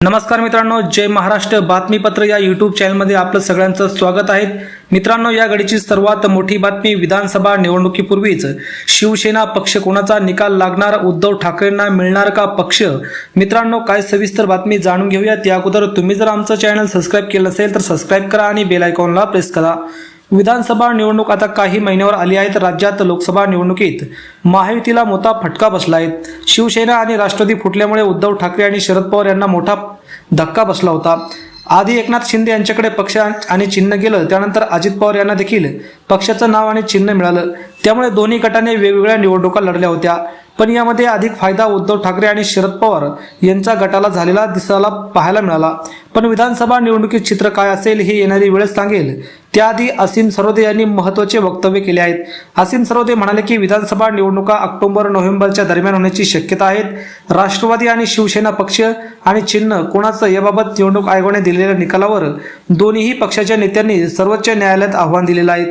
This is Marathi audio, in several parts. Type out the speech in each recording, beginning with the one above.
नमस्कार मित्रांनो जय महाराष्ट्र बातमीपत्र या युट्यूब चॅनलमध्ये आपलं सगळ्यांचं स्वागत आहे. मित्रांनो या घडीची सर्वात मोठी बातमी विधानसभा निवडणुकीपूर्वीच शिवसेना पक्ष कोणाचा निकाल लागणार उद्धव ठाकरेंना मिळणार का पक्ष? मित्रांनो काय सविस्तर बातमी जाणून घेऊया त्या अगोदर तुम्ही जर आमचं चॅनल सबस्क्राईब केलं नसेल तर सबस्क्राईब करा आणि बेल आयकॉनला प्रेस करा. विधानसभा निवडणूक आता काही महिन्यावर आली आहेत राज्यात लोकसभा निवडणुकीत महायुतीला मोठा फटका बसला आहे. शिवसेना आणि राष्ट्रवादी फुटल्यामुळे उद्धव ठाकरे आणि शरद पवार यांना मोठा धक्का बसला होता. आधी एकनाथ शिंदे यांच्याकडे पक्ष आणि चिन्ह गेलं त्यानंतर अजित पवार यांना देखील पक्षाचं नाव आणि चिन्ह मिळालं. त्यामुळे दोन्ही गटाने वेगवेगळ्या निवडणुका लढल्या होत्या. पण यामध्ये अधिक फायदा उद्धव ठाकरे आणि शरद पवार यांचा गटाला झालेला दिसायला पाहायला मिळाला. पण विधानसभा निवडणुकीत चित्र काय असेल हे येणारी वेळच सांगेल. त्याआधी असीम सरोदे यांनी महत्त्वाचे वक्तव्य केले आहेत. असीम सरोदे म्हणाले की विधानसभा निवडणुका ऑक्टोबर नोव्हेंबरच्या दरम्यान होण्याची शक्यता आहेत. राष्ट्रवादी आणि शिवसेना पक्ष आणि चिन्ह कोणाचं याबाबत निवडणूक आयोगाने दिलेल्या निकालावर दोन्ही पक्षाच्या नेत्यांनी सर्वोच्च न्यायालयात आव्हान दिलेलं आहे.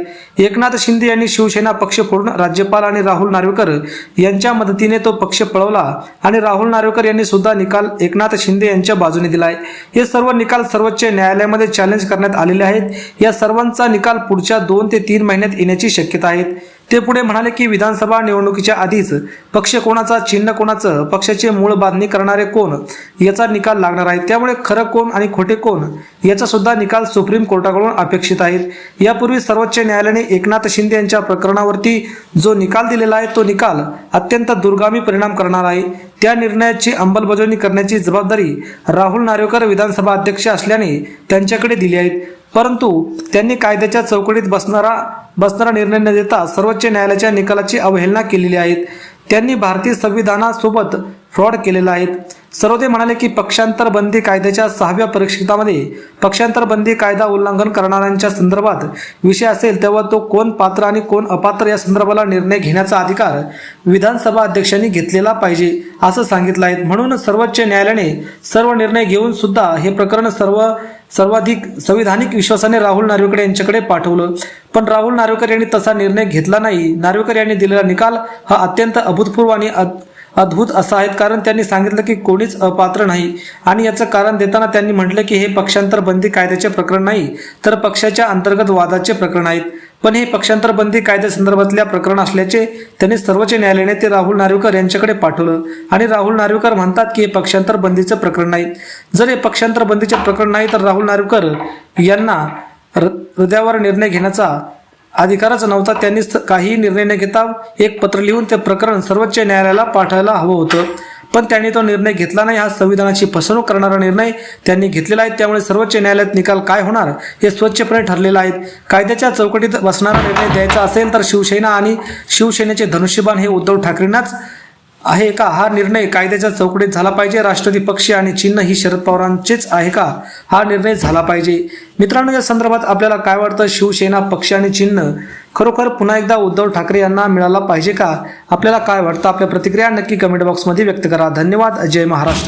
एकनाथ शिंदे यांनी शिवसेना पक्ष फोडून राज्यपाल आणि राहुल नार्वेकर यांच्या मदतीने तो पक्ष पळवला आणि राहुल नार्वेकर यांनी सुद्धा निकाल एकनाथ शिंदे यांच्या बाजूने दिलाय हे सर्व निकाल सर्वोच्च न्यायालयामध्ये चॅलेंज करण्यात आलेले आहेत. या सर्वांचा निकाल पुढच्या दोन ते तीन महिन्यात येण्याची शक्यता आहे. ते पुढे म्हणाले की विधानसभा निवडणुकीच्या आधीच पक्ष कोणाचा चिन्ह कोणाचं पक्षाचे मूळ बांधणी करणारे कोण याचा निकाल लागणार आहे. त्यामुळे खरं कोण आणि खोटे कोण याचा सुद्धा निकाल सुप्रीम कोर्टाकडून अपेक्षित आहेत यापूर्वी सर्वोच्च न्यायालयाने एकनाथ शिंदे यांच्या प्रकरणावरती जो निकाल दिलेला आहे तो निकाल अत्यंत दुर्गामी परिणाम करणार आहे. त्या निर्णयाची अंमलबजावणी करण्याची जबाबदारी राहुल नार्वेकर विधानसभा अध्यक्ष असल्याने त्यांच्याकडे दिली आहे. परंतु त्यांनी कायद्याच्या चौकटीत बसणारा बसणारा निर्णय न देता सर्वोच्च न्यायालयाच्या निकालाची अवहेलना केलेली आहे. त्यांनी भारतीय संविधानासोबत फ्रॉड केलेला आहे. सरोदे म्हणाले की पक्षांतर बंदी कायद्याच्या सहाव्या परिक्षेतामध्ये पक्षांतर बंदी कायदा उल्लंघन करणाऱ्यांच्या संदर्भात विषय असेल तेव्हा तो कोण पात्र आणि कोण अपात्र या संदर्भाला निर्णय घेण्याचा अधिकार विधानसभा अध्यक्षांनी घेतलेला पाहिजे असं सांगितलं आहे. म्हणून सर्वोच्च न्यायालयाने सर्व निर्णय घेऊन सुद्धा हे प्रकरण सर्व सर्वाधिक संविधानिक विश्वासाने राहुल नार्वेकर यांच्याकडे पाठवलं. पण राहुल नार्वेकर यांनी तसा निर्णय घेतला नाही. नार्वेकर यांनी दिलेला निकाल हा अत्यंत अभूतपूर्व आणि अद्भुत असा आहेत. कारण त्यांनी सांगितलं की कोणीच अपात्र नाही. आणि याचं कारण देताना त्यांनी म्हटलं की हे पक्षांतर बंदी कायद्याचे प्रकरण नाही तर पक्षाच्या अंतर्गत वादाचे प्रकरण आहेत. पण हे पक्षांतर बंदी कायद्यासंदर्भातल्या प्रकरण असल्याचे त्यांनी सर्वोच्च न्यायालयाने ते राहुल नार्वेकर यांच्याकडे पाठवलं. आणि राहुल नार्वेकर म्हणतात की हे पक्षांतर बंदीचं प्रकरण नाही. जर हे पक्षांतर बंदीचे प्रकरण नाही तर राहुल नार्वेकर यांना हृदयावर निर्णय घेण्याचा अधिकारच नव्हता त्यांनी स- काही निर्णय न घेता एक पत्र लिहून ते प्रकरण सर्वोच्च न्यायालयाला पाठवायला हवं होतं. पण त्यांनी तो निर्णय घेतला नाही. हा संविधानाची फसवणूक करणारा निर्णय त्यांनी घेतलेला आहे. त्यामुळे सर्वोच्च न्यायालयात निकाल काय होणार हे स्वच्छपणे ठरलेलं आहे. कायद्याच्या चौकटीत बसणारा निर्णय द्यायचा असेल तर शिवसेना आणि शिवसेनेचे धनुष्यबाण हे उद्धव ठाकरेंनाच आहे का हा निर्णय कायद्याच्या चौकटीत झाला पाहिजे? राष्ट्रवादी पक्ष आणि चिन्ह ही शरद पवारांचेच आहे का? हा निर्णय झाला पाहिजे. मित्रांनो या संदर्भात आपल्याला काय वाटतं? शिवसेना पक्ष आणि चिन्ह खरोखर पुन्हा एकदा उद्धव ठाकरे यांना मिळाला पाहिजे का? आपल्याला काय वाटतं? आपल्या प्रतिक्रिया नक्की कमेंट बॉक्समध्ये व्यक्त करा. धन्यवाद. जय महाराष्ट्र.